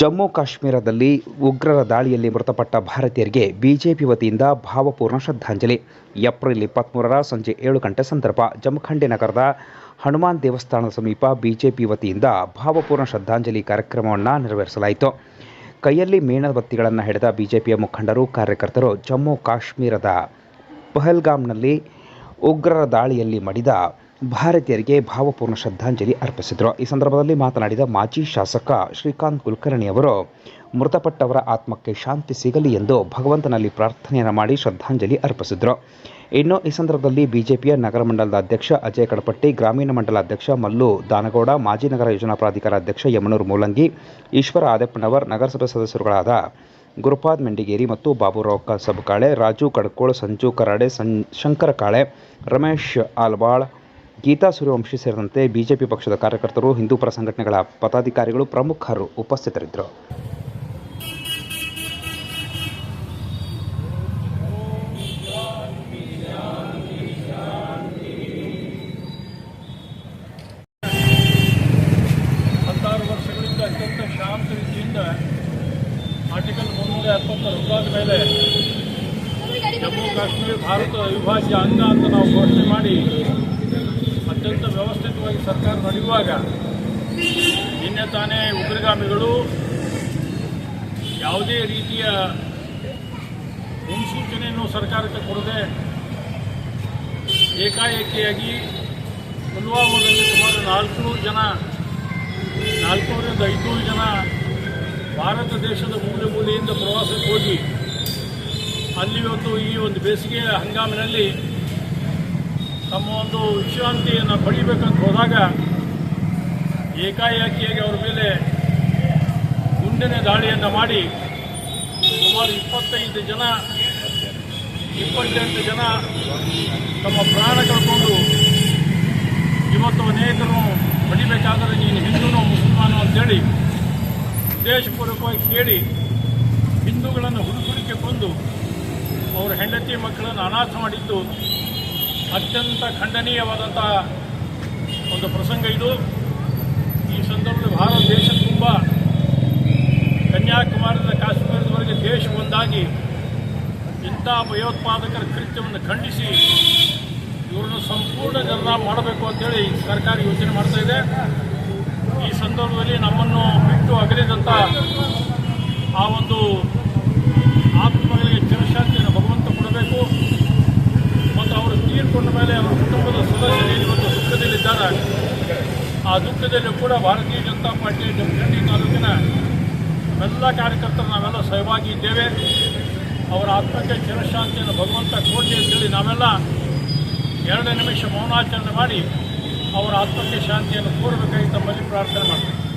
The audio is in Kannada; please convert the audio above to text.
ಜಮ್ಮು ಕಾಶ್ಮೀರದಲ್ಲಿ ಉಗ್ರರ ದಾಳಿಯಲ್ಲಿ ಮೃತಪಟ್ಟ ಭಾರತೀಯರಿಗೆ ಬಿಜೆಪಿ ವತಿಯಿಂದ ಭಾವಪೂರ್ಣ ಶ್ರದ್ಧಾಂಜಲಿ. ಏಪ್ರಿಲ್ ಇಪ್ಪತ್ತ್ಮೂರರ ಸಂಜೆ ಏಳು ಗಂಟೆ ಸಂದರ್ಭ ಜಮಖಂಡಿ ನಗರದ ಹನುಮಾನ್ ದೇವಸ್ಥಾನದ ಸಮೀಪ ಬಿಜೆಪಿ ವತಿಯಿಂದ ಭಾವಪೂರ್ಣ ಶ್ರದ್ಧಾಂಜಲಿ ಕಾರ್ಯಕ್ರಮವನ್ನು ನೆರವೇರಿಸಲಾಯಿತು. ಕೈಯಲ್ಲಿ ಮೇಣಬತ್ತಿಗಳನ್ನು ಹಿಡಿದ ಬಿಜೆಪಿಯ ಮುಖಂಡರು, ಕಾರ್ಯಕರ್ತರು ಜಮ್ಮು ಕಾಶ್ಮೀರದ ಪಹಲ್ಗಾಮ್ನಲ್ಲಿ ಉಗ್ರರ ದಾಳಿಯಲ್ಲಿ ಮಡಿದ ಭಾರತೀಯರಿಗೆ ಭಾವಪೂರ್ಣ ಶ್ರದ್ಧಾಂಜಲಿ ಅರ್ಪಿಸಿದರು. ಈ ಸಂದರ್ಭದಲ್ಲಿ ಮಾತನಾಡಿದ ಮಾಜಿ ಶಾಸಕ ಶ್ರೀಕಾಂತ್ ಕುಲಕರ್ಣಿ ಅವರು, ಮೃತಪಟ್ಟವರ ಆತ್ಮಕ್ಕೆ ಶಾಂತಿ ಸಿಗಲಿ ಎಂದು ಭಗವಂತನಲ್ಲಿ ಪ್ರಾರ್ಥನೆಯನ್ನು ಮಾಡಿ ಶ್ರದ್ಧಾಂಜಲಿ ಅರ್ಪಿಸಿದರು. ಇನ್ನು ಈ ಸಂದರ್ಭದಲ್ಲಿ ಬಿಜೆಪಿಯ ನಗರ ಮಂಡಲದ ಅಧ್ಯಕ್ಷ ಅಜಯ್ ಕಡಪಟ್ಟಿ, ಗ್ರಾಮೀಣ ಮಂಡಲ ಅಧ್ಯಕ್ಷ ಮಲ್ಲು ದಾನಗೌಡ, ಮಾಜಿ ನಗರ ಯೋಜನಾ ಪ್ರಾಧಿಕಾರ ಅಧ್ಯಕ್ಷ ಯಮನೂರು ಮೂಲಂಗಿ, ಈಶ್ವರ ಆದಪ್ಪನವರ್, ನಗರಸಭೆ ಸದಸ್ಯರುಗಳಾದ ಗುರುಪಾದ್ ಮೆಂಡಿಗೇರಿ ಮತ್ತು ಬಾಬುರಾವ್ ಸಬ್ಕಾಳೆ ರಾಜು ಕಡ್ಕೋಳ್, ಸಂಜು ಕರಾಡೆ ಸಂ ಶಂಕರ ಕಾಳೆ, ರಮೇಶ್ ಆಲ್ವಾಳ್ ಗೀತಾ ಸೂರ್ಯವಂಶಿ ಸೇರಿದಂತೆ ಬಿಜೆಪಿ ಪಕ್ಷದ ಕಾರ್ಯಕರ್ತರು ಹಿಂದೂಪರ ಸಂಘಟನೆಗಳ ಪದಾಧಿಕಾರಿಗಳು ಪ್ರಮುಖರು ಉಪಸ್ಥಿತರಿದ್ದರು. ಹತ್ತಾರು ವರ್ಷಗಳಿಂದ ಅತ್ಯಂತ ಶಾಂತ ರೀತಿಯಿಂದ ಆರ್ಟಿಕಲ್ ಜಮ್ಮು ಕಾಶ್ಮೀರ ಭಾರತ ಅವಿಭಾಜ್ಯ ಅಂಗ ಅಂತ ನಾವು ಘೋಷಣೆ ಮಾಡಿ ವ್ಯವಸ್ಥಿತವಾಗಿ ಸರ್ಕಾರ ನಡೆಯುವಾಗ ನಿನ್ನೆ ತಾನೇ ಉಗ್ರಗಾಮಿಗಳು ಯಾವುದೇ ರೀತಿಯ ಮುನ್ಸೂಚನೆಯನ್ನು ಸರ್ಕಾರಕ್ಕೆ ಕೊಡದೆ ಏಕಾಏಕಿಯಾಗಿ ಪುಲ್ವಾಮಾದಲ್ಲಿ ಸುಮಾರು ನಾಲ್ಕುನೂರು ಜನ ನಾಲ್ಕೂರಿಂದ ಐದುನೂರು ಜನ ಭಾರತ ದೇಶದ ಮೂಲೆ ಮೂಲೆಯಿಂದ ಪ್ರವಾಸಕ್ಕೆ ಹೋಗಿ, ಅಲ್ಲಿ ಒಂದು ಈ ಒಂದು ಬೇಸಿಗೆಯ ಹಂಗಾಮಿನಲ್ಲಿ ತಮ್ಮ ಒಂದು ವಿಶ್ರಾಂತಿಯನ್ನು ಪಡಿಬೇಕಂತ ಹೋದಾಗ ಏಕಾಏಕಿಯಾಗಿ ಅವರ ಮೇಲೆ ಗುಂಡಿನ ದಾಳಿಯನ್ನು ಮಾಡಿ ಸುಮಾರು ಇಪ್ಪತ್ತೈದು ಜನ, ಇಪ್ಪತ್ತೆಂಟು ಜನ ತಮ್ಮ ಪ್ರಾಣ ಕಳ್ಕೊಂಡು ಇವತ್ತು ಅನೇಕರು ಪಡಿಬೇಕಾದರೆ ನೀನು ಹಿಂದೂನೋ ಮುಸಲ್ಮಾನೋ ಅಂತೇಳಿ ಉದ್ದೇಶಪೂರ್ವಕವಾಗಿ ಕೇಳಿ ಹಿಂದೂಗಳನ್ನು ಹುಡುಕುಡಿಕೆ ಕೊಂದು ಅವರ ಹೆಂಡತಿ ಮಕ್ಕಳನ್ನು ಅನಾಥ ಮಾಡಿದ್ದು ಅತ್ಯಂತ ಖಂಡನೀಯವಾದಂಥ ಒಂದು ಪ್ರಸಂಗ ಇದು. ಈ ಸಂದರ್ಭದಲ್ಲಿ ಭಾರತ ದೇಶ ತುಂಬ ಕನ್ಯಾಕುಮಾರಿಯಿಂದ ಕಾಶ್ಮೀರದವರೆಗೆ ದೇಶ ಒಂದಾಗಿ ಇಂಥ ಭಯೋತ್ಪಾದಕರ ಕೃತ್ಯವನ್ನು ಖಂಡಿಸಿ ಇವ್ರನ್ನ ಸಂಪೂರ್ಣ ಜನ ಮಾಡಬೇಕು ಅಂತೇಳಿ ಸರ್ಕಾರ ಯೋಚನೆ ಮಾಡ್ತಾ ಇದೆ. ಈ ಸಂದರ್ಭದಲ್ಲಿ ನಮ್ಮನ್ನು ಬಿಟ್ಟು ಅಗಲಿದಂಥ ಆ ಒಂದು ಆತ್ಮಗಳಿಗೆ ಚಿರಶಾಂತಿಯನ್ನು ಭಗವಂತ ಕೊಡಬೇಕು ಮತ್ತು ಅವರು ತೀರ್ಕೊಂಡ ಮೇಲೆ ಅವರ ಕುಟುಂಬದ ಸದಸ್ಯರು ಇವತ್ತು ದುಃಖದಲ್ಲಿದ್ದಾರೆ ಆ ದುಃಖದಲ್ಲಿ ಕೂಡ ಭಾರತೀಯ ಜನತಾ ಪಾರ್ಟಿಯ ಜಮಖಂಡಿ ತಾಲೂಕಿನ ಎಲ್ಲ ಕಾರ್ಯಕರ್ತರು ನಾವೆಲ್ಲ ಸಹಭಾಗಿ ಇದ್ದೇವೆ. ಅವರ ಆತ್ಮಕ್ಕೆ ಚಿರಶಾಂತಿಯನ್ನು ಭಗವಂತ ಕೋಟಿ ಅಂತೇಳಿ ನಾವೆಲ್ಲ ಎರಡು ನಿಮಿಷ ಮೌನಾಚರಣೆ ಮಾಡಿ ಅವರ ಆತ್ಮಕ್ಕೆ ಶಾಂತಿಯನ್ನು ಕೋರಬೇಕಾಗಿ ತಮ್ಮಲ್ಲಿ ಪ್ರಾರ್ಥನೆ ಮಾಡ್ತೇವೆ.